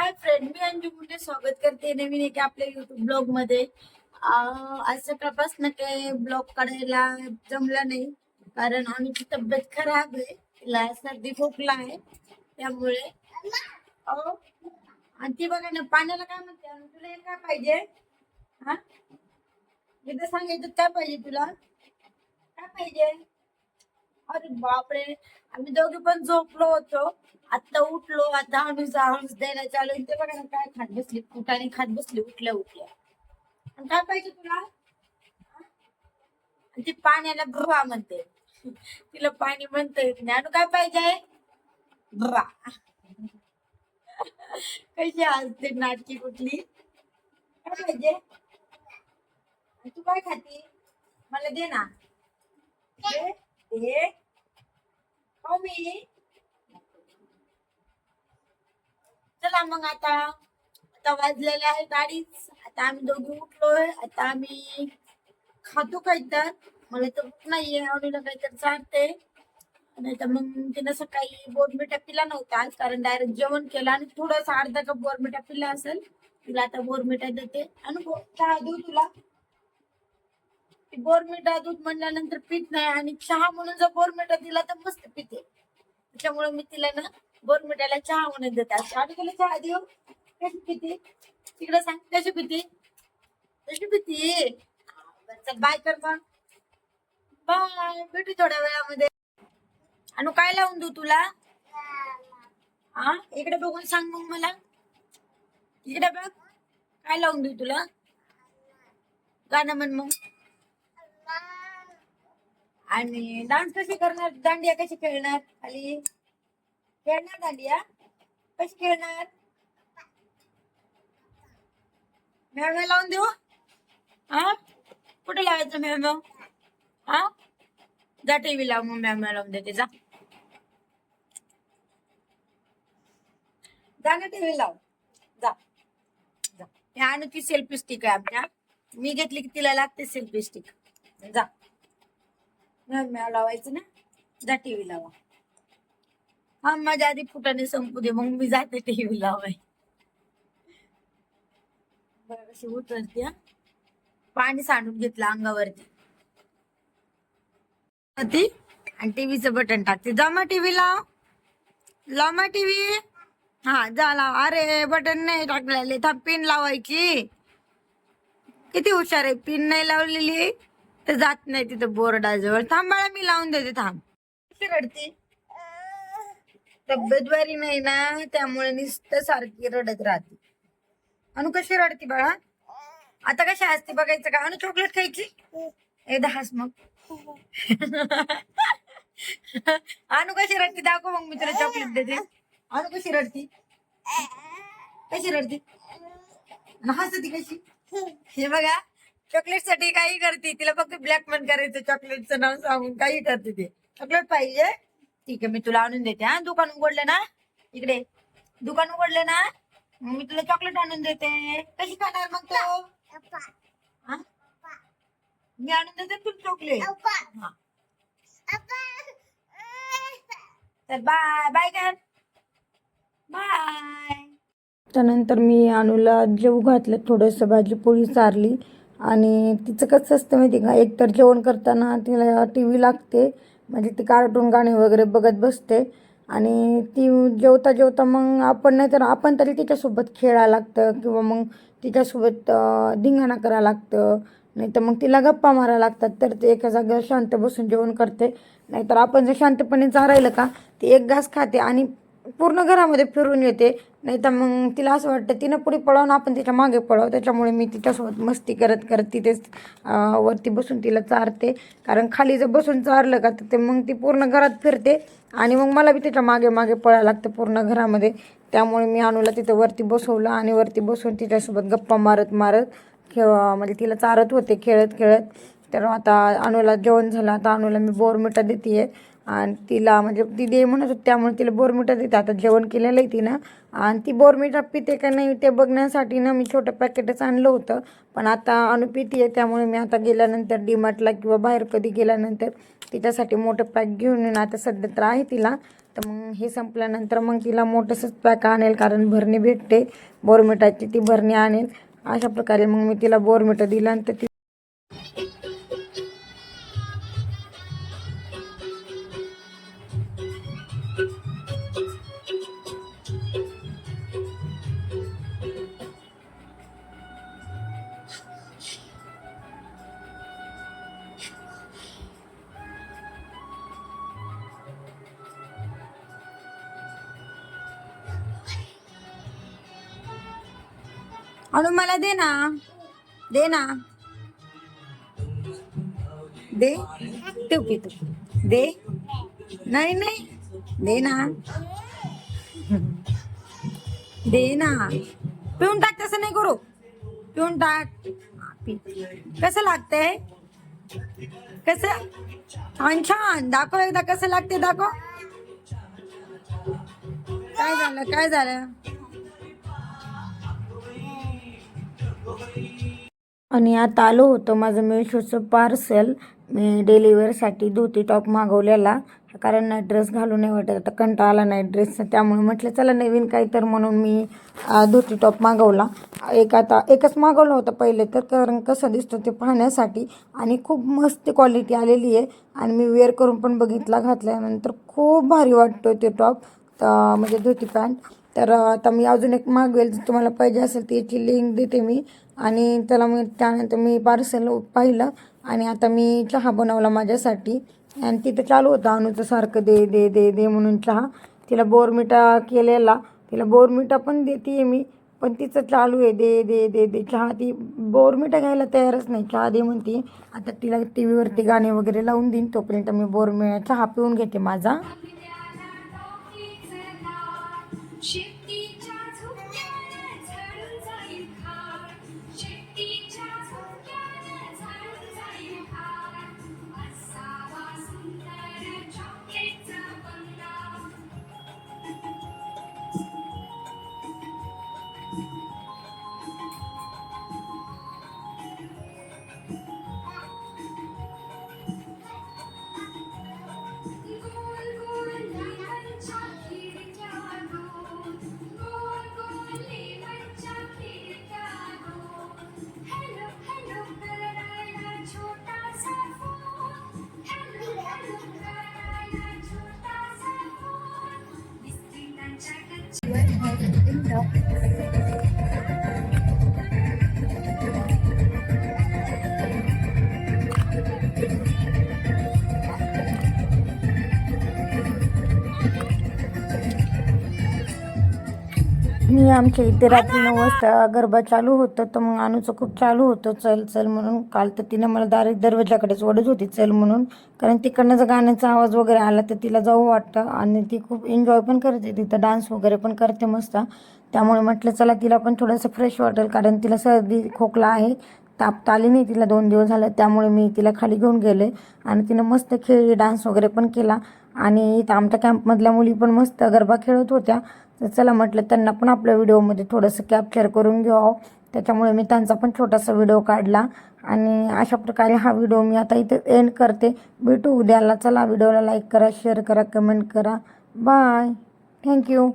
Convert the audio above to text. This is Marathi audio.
हाय फ्रेंड मी अंजू मुंडे स्वागत करते नवीन एका आपल्या युट्यूब ब्लॉगमध्ये. आज सकाळपासून काही ब्लॉग काढायला जमला नाही. कारण आमची तब्येत खराब आहे. तिला सर्दी खोकला आहे. त्यामुळे अहो, आणि ती बघा ना पाण्याला काय म्हणते? तुला हे काय पाहिजे? हा? एकदा सांगायचं काय पाहिजे तुला? काय पाहिजे? अरे बापरे. आम्ही दोघे पण झोपलो होतो. आता उठलो आता हळूच हळूच द्यायला चालू ते बघा ना काय खात बसली. कुटाने खात बसली उठल्या उठल्या. आणि काय पाहिजे तुला? आणि ती पाण्याला भुवा म्हणते. तिला पाणी म्हणता. येत नाही आणि काय पाहिजे? भुवा कशी असते नाटकी कुठली? काय पाहिजे? तू काय खाती? मला दे ना. दे. दे खाऊ मी चला मग आता आता वाजलेले आहेत अडीच आता आम्ही दोघी उठलोय. आता आम्ही खातो काहीतर. मला तर भूक नाहीये. आवडीला काहीतरी चालते नाही तर मग तिनं सकाळी बोरमिठा पिला नव्हता आज कारण डायरेक्ट जेवण केलं आणि थोडासा अर्धा कप बोरमिठा पिला असेल. तिला आता बोरमिठा देते. आणि गो- चहा देऊ तुला. ती बोरमिठा दूध म्हणल्यानंतर पित नाही आणि चहा म्हणून जर बोरमिठा दिला तर मस्त पिते. त्याच्यामुळे मी तिला ना बोरमिठाला चहा म्हणून देते. आणि तुला चहा देऊ कशी पिते? तिकडे सांग कशी पिते? कशी पिते? चल बाय कर बाय भेटू थोड्या वेळामध्ये. आणि काय लावून देऊ तुला? हा इकडे बघून सांग मग मला. इकडे बघ. काय लावून देऊ तुला? गाणं म्हण मग. आणि डान्स कशी करणार? दांडिया कशी खेळणार? खाली. खेळणार दांडिया? कशी खेळणार? मेळमेव लावून देऊ. हा? कुठे लावायचं मेळमेव हा? जा टीव्ही लाव मग मेळमेव लावून देते. जा. जा ना टीव्ही लाव. जा. जा. हे आणू ती सेल्फी स्टिक आहे आमच्या. मी घेतली की तिला लागते सेल्फी स्टिक जा. मेळमेव लावायचं ना? जा टीव्ही लावा. हा माझ्या आधी फुटाने संपू दे मग मी जाते टीव्ही लावाय बरं कशी उतरते पाणी सांडून घेतलं अंगावरती. आणि टीव्हीचं बटन टाकते. जा मग टीव्ही लाव. लाव मग टीव्ही हा जा लाव. अरे बटन नाही टाकलेले. थांब पिन लावायची. किती हुशार आहे. पिन नाही लावलेली. तर जात नाही तिथं बोर्डाजवळ. थांब बाळा मी लावून देते थांब. कशी रडते तब्येत बरी नाही ना त्यामुळे नुसतं सारखी रडत राहते. अनु कशी रडते बाळा? आता कशी असते बघायचं का? अनु चॉकलेट खायची? एकदा हस मग. अनु कशी रडते? दाखव मग मी तुला चॉकलेट देते. अनु कशी रडती? कशी रडती? हसती कशी? हे बघा. चॉकलेटसाठी काही करते. तिला फक्त ब्लॅक मन करायचं चॉकलेटचं नाव सांगून काही करते ते. चॉकलेट पाहिजे. ठीक आहे मी तुला आणून देते हा. दुकान उघडलं ना? इकडे. दुकान उघडलं ना? मी तुला चॉकलेट आणून देते. कशी खाणार मग तो? हा? मी आणून देते तुला चॉकलेट. हा. तर बाय बाय कर. बाय. त्यानंतर मी अनुला जेवू घातलं थोडंसं भाजी पोळी चारली. आणि तिचं कसं असतं माहिती का? एकतर जेवण करताना तिला टी व्ही लागते. म्हणजे ती कार्टून गाणे वगैरे बघत बसते. आणि ती जेवता जेवता मग आपण नाही तर आपण तरी तिच्यासोबत खेळायला लागतं किंवा मग तिच्यासोबत धिंगाणा करायला लागतं. नाही तर मग तिला गप्पा मारायला लागतात. तर ते एका जागेवर शांत बसून जेवण करते. नाहीतर आपण जर शांतपणे चारायलं का ती एक घास खाते आणि पूर्ण घरामध्ये फिरून येते. नाही तर मग तिला असं वाटतं तिनं पुढे पळावून आपण तिच्यामागे पळावं त्याच्यामुळे मी तिच्यासोबत मस्ती करत करत तिथेच वरती बसून तिला चारते. कारण खाली जर बसून चारलं का तर ते मग ती पूर्ण घरात फिरते. आणि मग मला बी तिच्यामागे मागे पळायला लागतं पूर्ण घरामध्ये. त्यामुळे मी अनुला तिथं वरती बसवलं आणि वरती बसून तिच्यासोबत गप्पा मारत मारत खेळ म्हणजे तिला चारत होते खेळत खेळत. तर आता अनुला जेवण झालं. आता अनुला मी बोरमिटा देते आणि तिला म्हणजे ती दे म्हणत होती त्यामुळे तिला बोरमिटा देते. आता जेवण केलेलं आहे तिनं. आणि ती बोरमिटा पिते का नाही ते बघण्यासाठी ना मी छोटं पॅकेटच आणलं होतं. पण आता अनुपिती आहे त्यामुळे मी आता गेल्यानंतर डीमार्टला किंवा बाहेर कधी गेल्यानंतर तिच्यासाठी मोठं पॅक घेऊन येईन. आता सध्या तर आहे तिला. तर मग हे संपल्यानंतर मग तिला मोठंसंच पॅक आणेल कारण भरणी भेटते. बोरमिठाची ती भरणी आणेल. अशा प्रकारे मग मी तिला बोरमिठं दिलं आणि ती अनु मला दे ना दे ना दे तू पी तू दे नाही नाही दे ना दे ना पिऊन टाक तसं नाही करू. पिऊन टाक. कसं लागतंय? कसं? छान छान. दाखव एकदा कसं लागते दाखव. काय झालं काय झालं? आणि आता आलो होतं माझं मिशोचं पार्सल मी डिलिव्हरीसाठी धोती टॉप मागवलेला. कारण नाईट ड्रेस घालून नाही वाटत आता कंटाळा आला नाईट ड्रेसचा त्यामुळे म्हटलं चला नवीन काही तर म्हणून मी धोती टॉप मागवला. एक आता एकच मागवला होता पहिले तर कारण कसं दिसतं ते पाहण्यासाठी. आणि खूप मस्त क्वालिटी आलेली आहे. आणि मी वेअर करून पण बघितला घातल्यानंतर खूप भारी वाटतो ते टॉप तर म्हणजे धोती पॅन्ट तर आता मी अजून एक मागवेल. जर तुम्हाला पाहिजे असेल तर याची लिंक देते मी. आणि त्याला मी त्यानंतर मी पार्सल पाहिलं. आणि आता मी चहा बनवला माझ्यासाठी. आणि तिथं चालू होतं. अनुचं सारखं दे दे दे दे म्हणून चहा. तिला बोरमिटा केलेला. तिला बोरमिटा पण देते मी पण तिचं चालू आहे. दे दे दे दे. चहा ती बोरमिटा घ्यायला तयारच नाही. चहा दे म्हणते. आता तिला टी व्हीवरती गाणे वगैरे लावून देईन. तोपर्यंत मी बोरमिटा चहा पिऊन घेते माझा. Tchau. मी आमच्या इथे रात्री नऊ वाजता गरबा चालू होतं तर मग अनुचं खूप चालू होतं चल चल म्हणून. काल तर तिनं मला दार दरवाजाकडेच ओढत होती चल म्हणून. कारण तिकडनं जर गाण्याचा आवाज वगैरे आला तर तिला जाऊ वाटतं. आणि ती खूप एन्जॉय पण करते तिथं डान्स वगैरे पण करते मस्त. त्यामुळे म्हटलं चला तिला पण थोडंसं फ्रेश वाटेल कारण तिला सर्दी खोकला आहे. ताप आली नाही तिला दोन दिवस झालं. त्यामुळे मी तिला खाली घेऊन गेले. आणि तिनं मस्त खेळली डान्स वगैरे पण केला. आणि इथं आमच्या कॅम्पमधल्या मुली पण मस्त गरबा खेळत होत्या. तर चला म्हटलं त्यांना पण आपल्या व्हिडिओमध्ये थोडंसं कॅप्चर करून घ्यावं त्याच्यामुळे मी त्यांचा पण छोटासा व्हिडिओ काढला. आणि अशा प्रकारे हा व्हिडिओ मी आता इथे एंड करते. भेटू उद्याला. चला व्हिडिओला लाईक करा शेअर करा कमेंट करा. Bye thank you